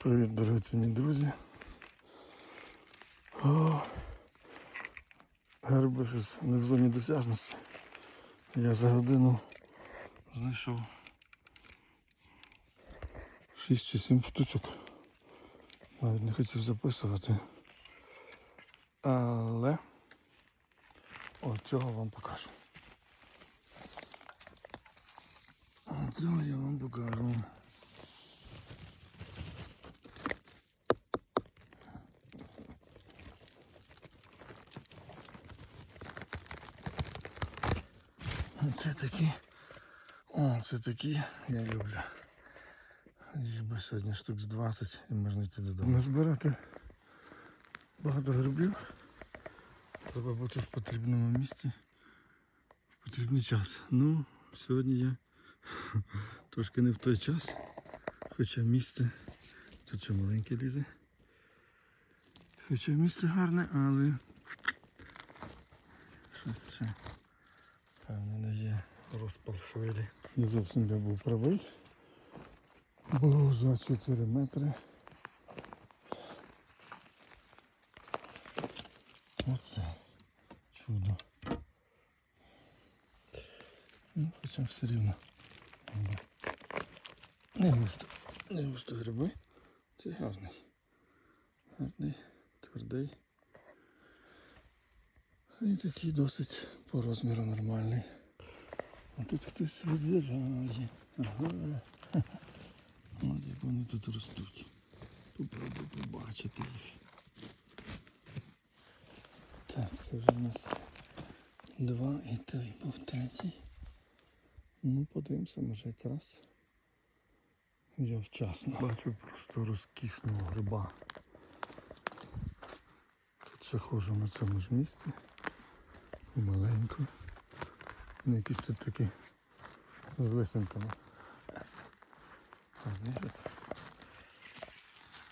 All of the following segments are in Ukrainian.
Привіт, дорогоцінні друзі. О, гриби щось не в зоні досяжності. Я за годину знайшов 6 чи 7 штучок. Навіть не хотів записувати. Але от цього вам покажу. Цього я вам покажу. Це такі. О, це такі я люблю. Їх би сьогодні штук з 20 і можна йти додому. Назбирати багато грибів. Треба бути в потрібному місці. В потрібний час. Ну, сьогодні я трошки не в той час. Хоча місце тут ще маленьке лізе. Хоча місце гарне, але щось ще є розпал хвилі. Не зовсім я був правий. Було за 4 метри. Оце чудо. Ну, хоча все рівно. Не густо. Не густо гриби. Це гарний. Гарний, твердий. І такий досить по розміру нормальний. А тут хтось роззирає. Ага. От як вони тут ростуть. Попробуй побачити їх. Так, це вже у нас два і той був третій. Ну, подивимося, може якраз я вчасно. Бачу просто розкішного гриба. Тут ще ходжу на цьому ж місці. Маленько. Ну, якісь тут такі з лисинками.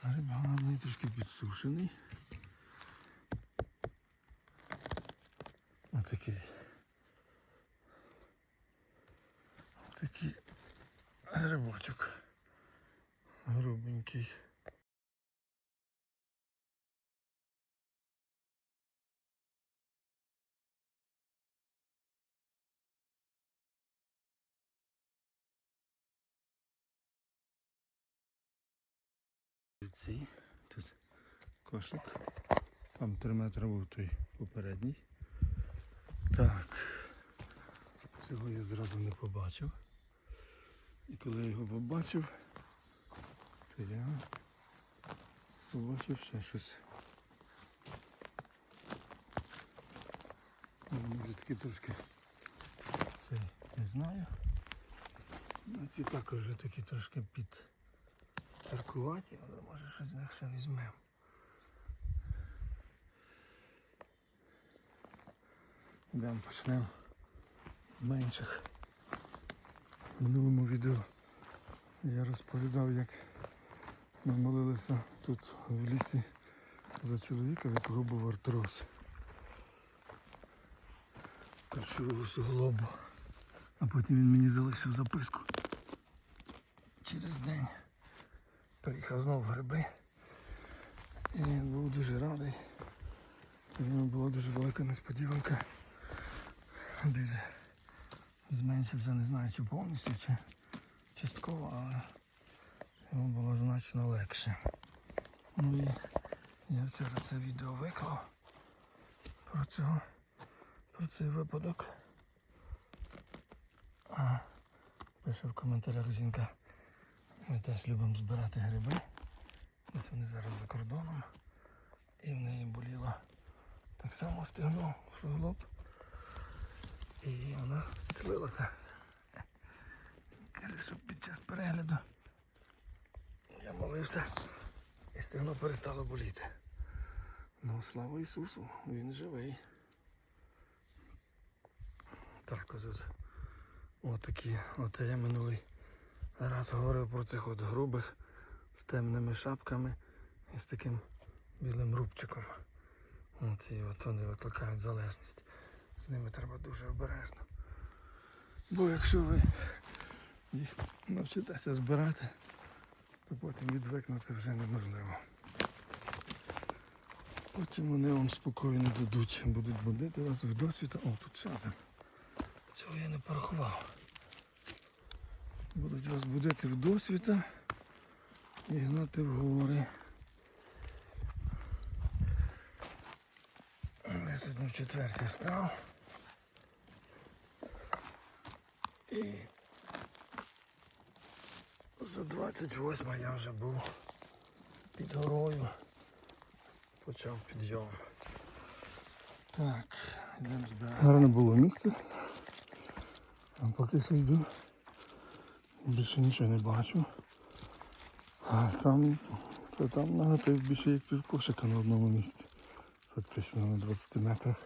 Риба гарний, трошки підсушений. Отакий. Отакий грибочок. Грубенький. Ці тут кошик. Там 3 метри був той попередній. Так. Цього я зразу не побачив. І коли я його побачив, то я побачив ще щось. Ну, Може таки трошки цей не знаю. А ці також вже такі трошки під старкуваті, але може щось з них ще візьмемо. Йдемо почнемо менших. В минулому відео я розповідав, як ми молилися тут в лісі за чоловіка, в якого був артроз. Кальцював суглобу. А потім він мені залишив записку. Через день приїхав знову гриби. І був дуже радий. В нього була дуже велика несподіванка. Де зменшився, не знаю чи повністю, чи частково, але йому було значно легше. Ну і я вчора це відео виклав про цього, про цей випадок. А, пише в коментарях жінка. Ми теж любимо збирати гриби. Ось вони зараз за кордоном. І в неї боліло так само стегно, суглоб. І вона зцілилася. Каже, що під час перегляду я молився і стегно перестало боліти. Ну, слава Ісусу, Він живий. Так, ось ось. Отакі, от я минулий раз говорив про цих от грубих з темними шапками і з таким білим рубчиком. Оці от вони викликають залежність. З ними треба дуже обережно. Бо якщо ви їх навчитеся збирати, то потім відвикнути вже неможливо. Потім вони вам спокійно дадуть, будуть будити вас в досвіта. О, тут ще один. Цього я не порахував. Будуть вас будити в досвіта і гнати в гори. Сьогодні в четвертій став. І за 28 я вже був під горою. Почав підйом. Так, йдемо збирати. Гарне було місце. А поки що йду. Більше нічого не бачу. А там, то там нагатив більше як півкошика на одному місці. Фактично на 20 метрах.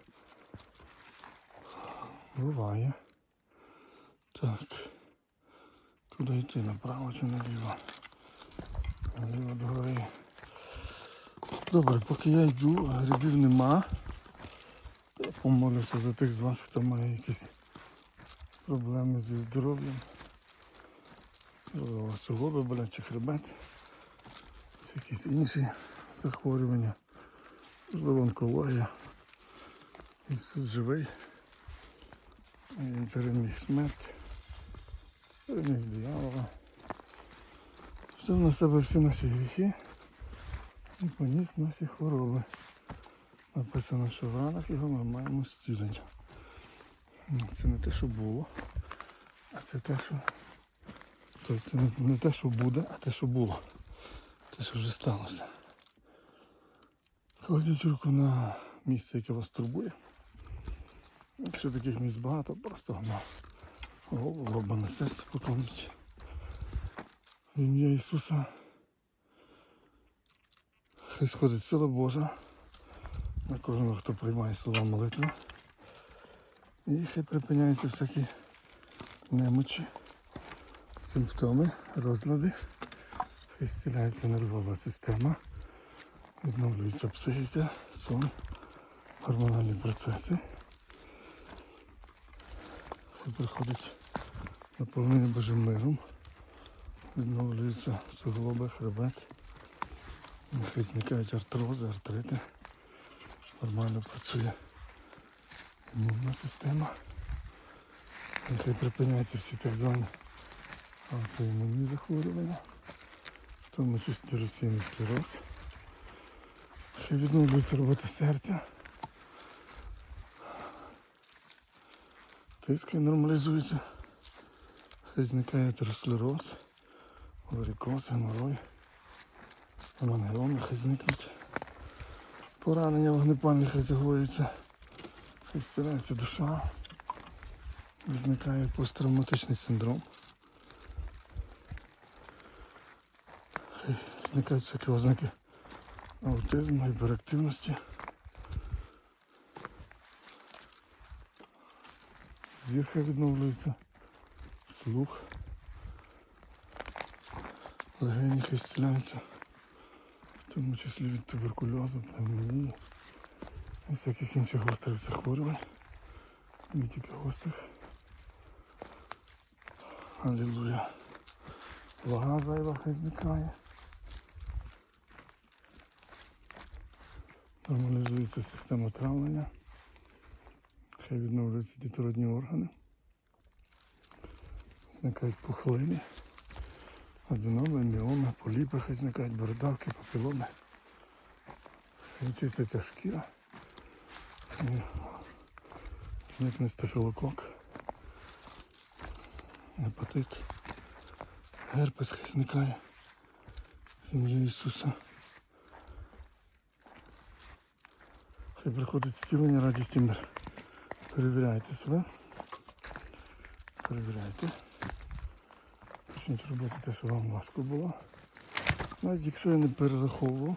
Буває. Так. Куди йти? Направо чи наліво? Наліво до гори. Добре, поки я йду, грибів нема. Помолюся за тих з вас, хто має якісь проблеми зі здоров'ям. Можливо, суглоби болять чи хребет, чи якісь інші захворювання, можливо, онкологія. Ісус живий. Він переміг смерть, переміг диявола. Взяв на себе всі наші гріхи і поніс наші хвороби. Написано, що в ранах його ми маємо зцілення. Ну, Це не те, що було, а це те, що. Тобто не, те, що буде, а те, що було. Те, що вже сталося. Кладіть руку на місце, яке вас турбує. Якщо таких місць багато, просто на голову або на серце покладіть. В ім'я Ісуса. Хай сходить сила Божа на кожного, хто приймає слова молитви. І хай припиняються всякі немочі, симптоми, розлади. Хай зціляється нервова система, відновлюється психіка, сон, гормональні процеси. Хай приходить наповнення Божим миром, відновлюються суглоби, хребет. Нехай зникають артрози, артрити. Нормально працює імунна система. Нехай припиняються всі так звані аутоімунні захворювання, в тому числі російний склероз. Хай відновлюється робота серця. Тиск хай нормалізується. Хай зникає атеросклероз, варикоз, геморой, амангіоми хай зникнуть. Поранення вогнепальні хай загоюються. Хай зціляється душа. Зникає посттравматичний синдром. Зникають всякі ознаки аутизму, гіперактивності. Зір хай відновлюється. Слух. Легені зціляються. В тому числі від туберкульозу, пневмонії і всяких інших гострих захворювань. Не тільки гострих. Алілуя. Вага зайва хай зникає. Нормалізується система травлення. Хай відновлюються дітородні органи. Зникають пухлини, аденоми, міоми, поліпи, хай зникають бородавки, папіломи. Хай чиститься шкіра. Зникне стафілокок. Гепатит. Герпес хай зникає. Ім'я Ісуса. Хай приходить зцілення, радість і. Перевіряйте себе. Перевіряйте. Почніть робити те, що вам важко було. Навіть якщо я не перераховував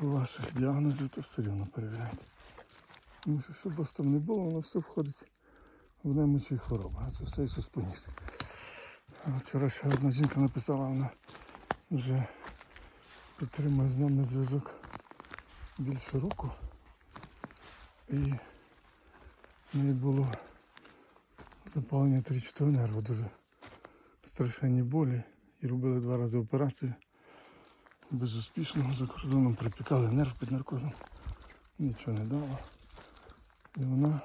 ваших діагнозів, то все рівно перевіряйте. Тому що щоб вас там не було, воно все входить в немочі хвороби. А це все Ісус поніс. Вчора ще одна жінка написала, вона вже підтримує з нами зв'язок більше року. І неї було запалення 3-4 нерву, дуже страшенні болі. і робили два рази операцію. Безуспішно за кордоном припікали нерв під наркозом. Нічого не дало. І вона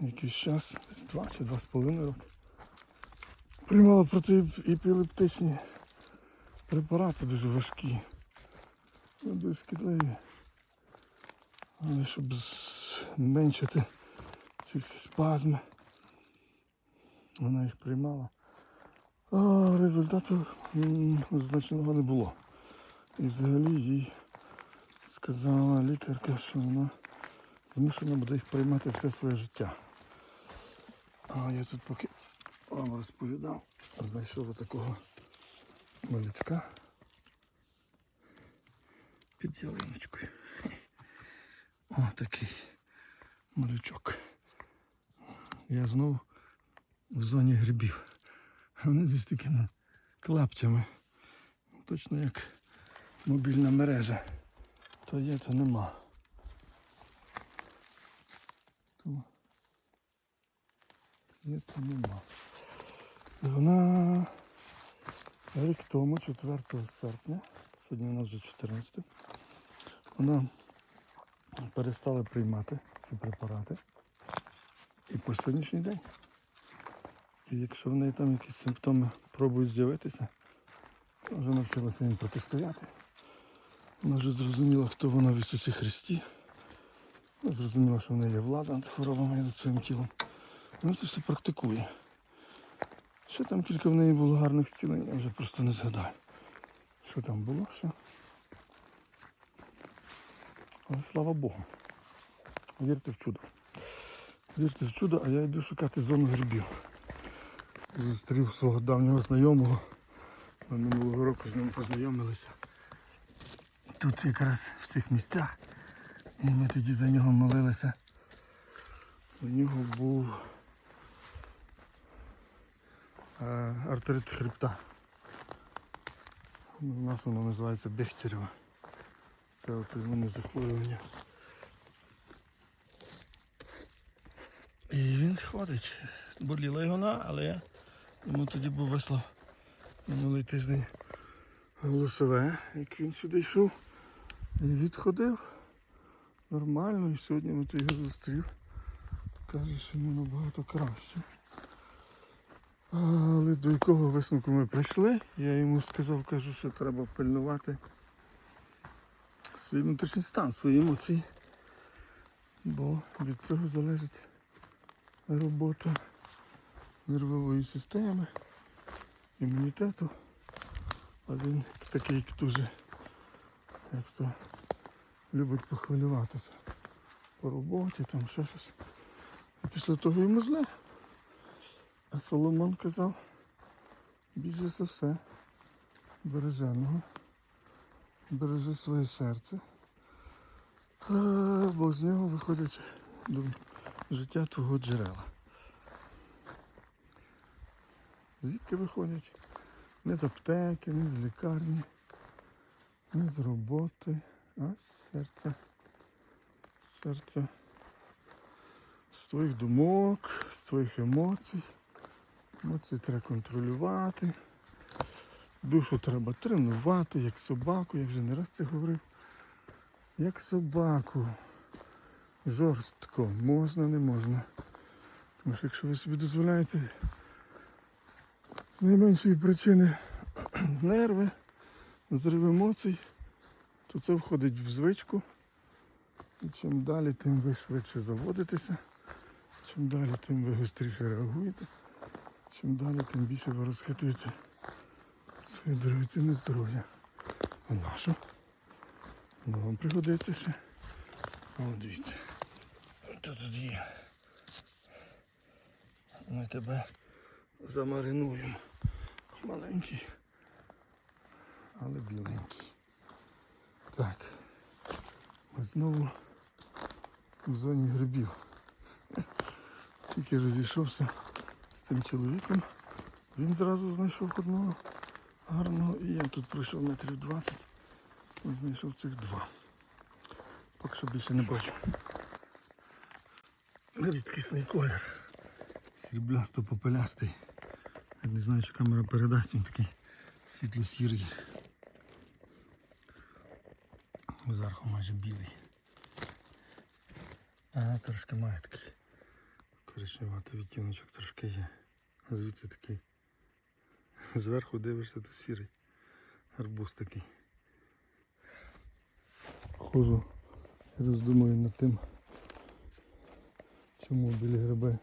якийсь час, десь два чи два з половиною роки, приймала протиепілептичні препарати дуже важкі, шкідливі. Але щоб зменшити ці всі спазми, вона їх приймала. А результату значного не було. І взагалі їй сказала лікарка, що вона змушена буде їх приймати все своє життя. А я тут поки вам розповідав, знайшов такого малючка під ялиночкою. О, такий малючок. Я знову в зоні грибів. Вони здесь такими клаптями. Точно як мобільна мережа. То є, то нема. То є, то нема. Вона рік тому, 4 серпня, сьогодні у нас вже 14, вона перестала приймати ці препарати. І по сьогоднішній день. І якщо в неї там якісь симптоми пробують з'явитися, то вже навчилася їм протистояти. Вона вже зрозуміла, хто вона в Ісусі Христі. Вона зрозуміла, що в неї є влада над хворобами і над своїм тілом. Вона це все практикує. Ще там кілька в неї було гарних зцілень, я вже просто не згадаю. Що там було, що. Але слава Богу. Вірте в чудо. Вірте в чудо, а я йду шукати зону грибів. Зустрів свого давнього знайомого. Ми минулого року з ним познайомилися. Тут якраз в цих місцях. І ми тоді за нього молилися. У нього був е, артерит хребта. У нас воно називається Бехтерева. Це от мене захворювання. І він ходить. Боліла його але я йому тоді був вислав минулий тиждень голосове, як він сюди йшов. І відходив нормально. І сьогодні я його зустрів. Каже, що йому набагато краще. Але до якого висновку ми прийшли, я йому сказав, кажу, що треба пильнувати свій внутрішній стан, свої емоції. Бо від цього залежить робота нервової системи, імунітету. А він такий дуже, як то любить похвилюватися по роботі, там ще щось. Після того йому зле. А Соломон казав, більше за все, береженого, бережи своє серце, бо з нього виходять до життя твого джерела. Звідки виходять? Не з аптеки, не з лікарні, не з роботи, а з серця. З серця. З твоїх думок, з твоїх емоцій. Емоції треба контролювати. Душу треба тренувати, як собаку, я вже не раз це говорив. Як собаку. Жорстко, можна, не можна. Тому що якщо ви собі дозволяєте з найменшої причини нерви, зрив емоцій, то це входить в звичку. І чим далі, тим ви швидше заводитеся, чим далі, тим ви гостріше реагуєте, чим далі, тим більше ви розхитуєте своє дорогоцінне здоров'я. А нащо? Ну вам пригодиться ще. О, дивіться. Що тут є? Ми тебе замаринуємо. Маленький, але біленький. Так. Ми знову в зоні грибів. Тільки розійшовся з тим чоловіком. Він зразу знайшов одного гарного і я тут пройшов метрів 20 і знайшов цих два. Поки що більше не бачу. Рідкісний колір. Сріблясто-попелястий. Я не знаю, чи камера передасть, він такий світло-сірий. Зверху майже білий. Ага, трошки має такий коричневатий відтіночок трошки є. А звідси такий. Зверху дивишся, то сірий. Арбуз такий. Хожу і роздумую над тим, чому білі гриби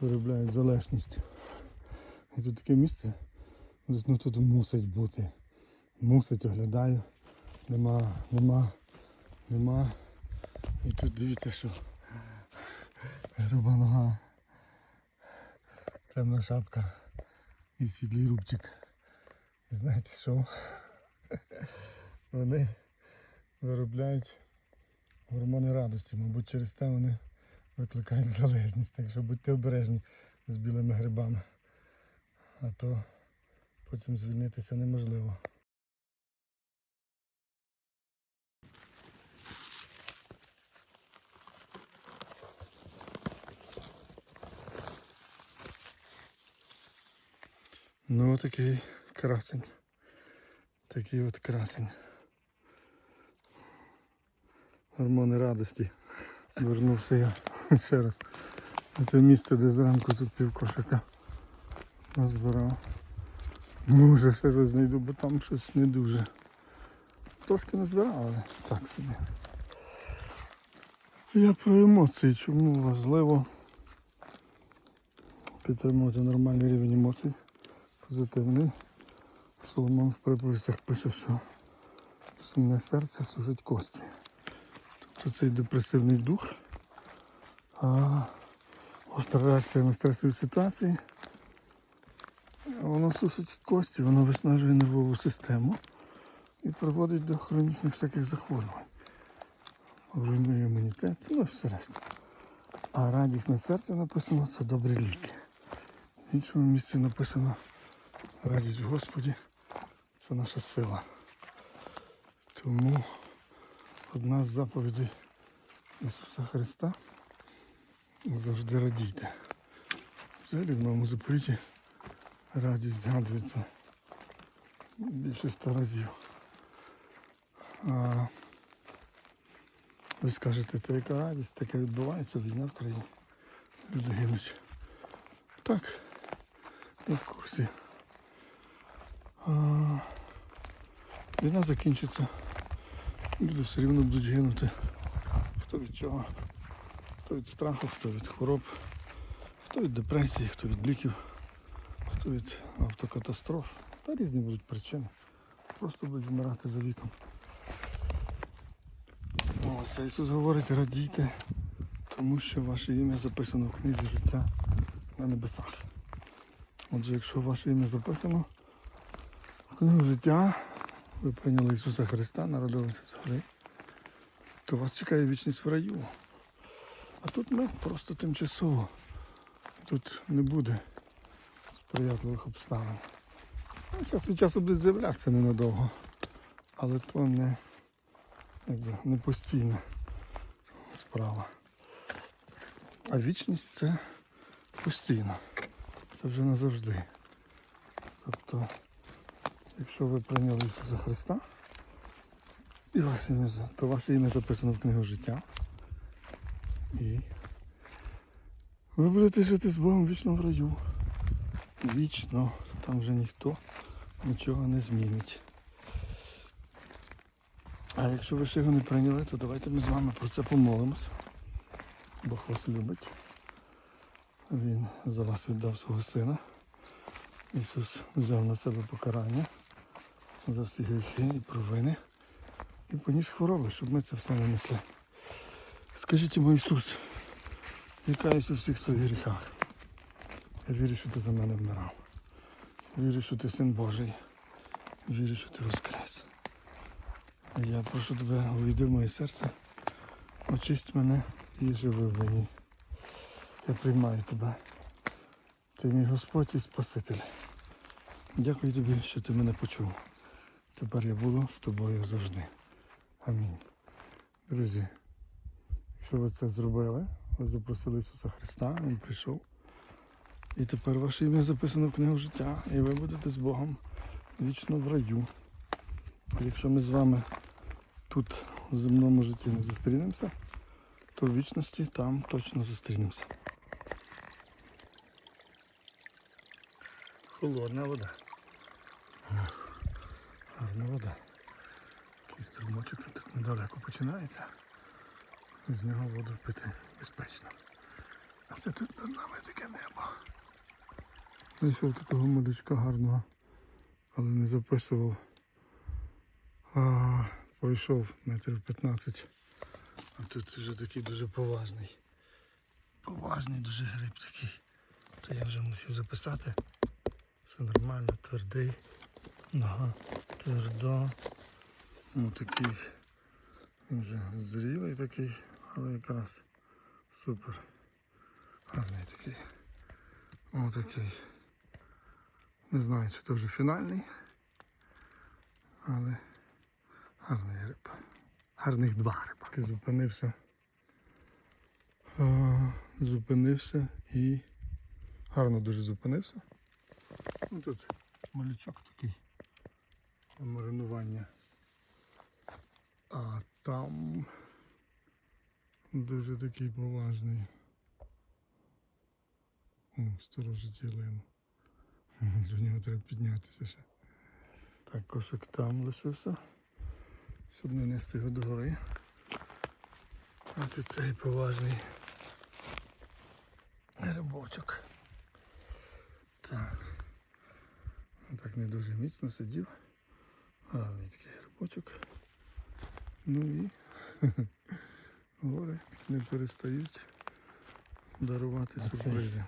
виробляють залежність. І тут таке місце, ну тут мусить бути. Мусить, оглядаю. Нема, нема, нема. І тут дивіться, що груба нога, темна шапка і світлий рубчик. І знаєте що? Вони виробляють гормони радості. Мабуть, через те вони викликають залежність. Так що будьте обережні з білими грибами. А то потім звільнитися неможливо. Ну такий красень. Такий от красень. Гормони радості. Вернувся я ще раз. Це місце, де зранку тут півкошика назбирав. Може ще щось знайду, бо там щось не дуже. Трошки назбирав, але так собі. Я про емоції. Чому важливо підтримувати нормальний рівень емоцій, позитивний. Соломон в приповістях пише, що сумне серце сушить кості. Тобто цей депресивний дух, а остра реакція на стресові ситуації. Воно сушить кості, воно виснажує нервову систему і приводить до хронічних всяких захворювань. Руйнує імунітет, ну і все решта. А радісне серце написано це добрі ліки. В іншому місці написано радість в Господі це наша сила. Тому одна з заповідей Ісуса Христа завжди радійте. Взагалі в новому заповіті радість згадується більше ста разів. А ви скажете, то яка радість, таке відбувається, війна в країні. Люди гинуть. Так, в курсі. Війна закінчиться. Люди все рівно будуть гинути. Хто від чого? Хто від страху, хто від хвороб, хто від депресії, хто від ліків, хто від автокатастроф. Та різні будуть причини. Просто будуть вмирати за віком. Ось Ісус говорить, радійте, тому що ваше ім'я записано в книзі життя на небесах. Отже, якщо ваше ім'я записано в життя, ви прийняли Ісуса Христа, народилися з гори, то вас чекає вічність в раю. А тут ми просто тимчасово. Тут не буде сприятливих обставин. Ну, Зараз від часу будуть з'являтися ненадовго. Але то не, якби, не постійна справа. А вічність це постійно. Це вже назавжди. Тобто, якщо ви прийняли Ісуса Христа, і ваше ім'я, то ваше ім'я записано в книгу життя. І ви будете жити з Богом вічно в раю. Вічно. Там вже ніхто нічого не змінить. А якщо ви ще його не прийняли, то давайте ми з вами про це помолимось. Бог вас любить. Він за вас віддав свого сина. Ісус взяв на себе покарання за всі гріхи і провини і поніс хвороби, щоб ми це все не несли. Скажіть йому Ісус, я каюсь у всіх своїх гріхах. Я вірю, що ти за мене вмирав. Вірю, що ти син Божий. Вірю, що ти воскрес. Я прошу тебе, увійди в моє серце, очисть мене і живи в мені. Я приймаю тебе. Ти мій Господь і Спаситель. Дякую тобі, що ти мене почув. Тепер я буду з тобою завжди. Амінь. Друзі, якщо ви це зробили, ви запросили Ісуса Христа, Він прийшов І тепер ваше ім'я записано в книгу життя, і ви будете з Богом вічно в раю. Якщо ми з вами тут в земному житті не зустрінемося, то в вічності там точно зустрінемося. Холодна вода. Гарна вода. Такий струмочок тут недалеко починається. З нього воду пити безпечно. А це тут над нами таке небо. Знайшов такого малючка гарного, але не записував. А, пройшов метрів 15. А тут вже такий дуже поважний. Поважний дуже гриб такий. То я вже мусив записати. Все нормально, твердий. Нога твердо. Ну такий. Він вже зрілий такий, але якраз супер. Гарний такий. О такий. Не знаю, чи це вже фінальний. Але гарний гриб. Гарних два гриба. Зупинився. А, зупинився і гарно дуже зупинився. Ну тут малючок такий. Маринування. А там дуже такий поважний. О, старожитілин. До нього треба піднятися ще. Так, кошик там лишився. Щоб не нести його догори. Це цей поважний грибочок. Так. Ну, Так не дуже міцно сидів. Гарний такий грибочок. Ну і гори не перестають дарувати сюрпризи.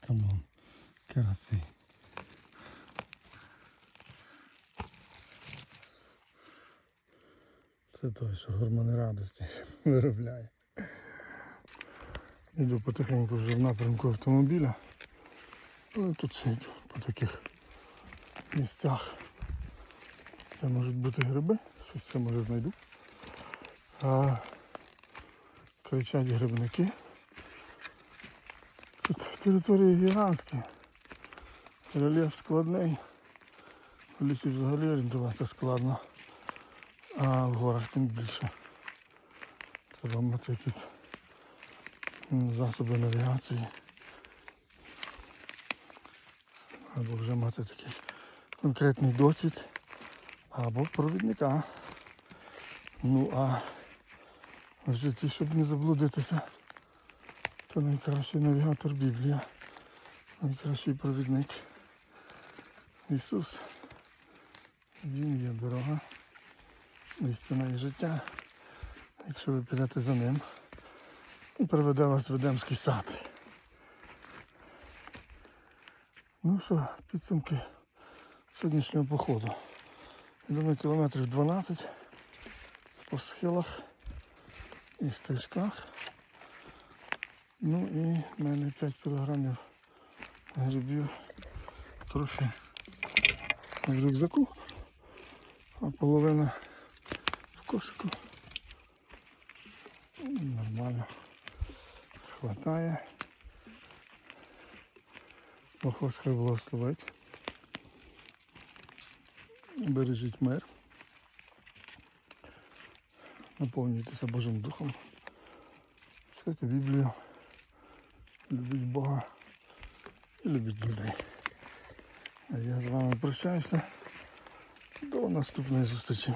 Там вон караси. Це той, що гормони радості виробляє. Йду потихеньку вже в напрямку автомобіля. Але тут ще йду по таких місцях. Де можуть бути гриби, щось це може знайду. А, кричать грибники. Тут території гігантські. Рельєф складний. В лісі взагалі орієнтуватися складно. А в горах тим більше. Треба мати якісь засоби навігації. Або вже мати такий конкретний досвід. Або провідника. Ну а в житті, щоб не заблудитися, то найкращий навігатор Біблія. Найкращий провідник. Ісус. Він є дорога. Істина і життя. Якщо ви підете за ним, і приведе вас в Едемський сад. Ну що, підсумки сьогоднішнього походу. Йдемо кілометрів 12 по схилах і стежках. Ну і в мене 5 кілограмів грибів трохи в рюкзаку, а половина в кошику. Нормально. Хватає. Бог вас хай благословить. Бережіть мир. Наповнюйтеся Божим Духом. Читайте Біблію. Любіть Бога і любіть людей. А я з вами прощаюся. До наступної зустрічі.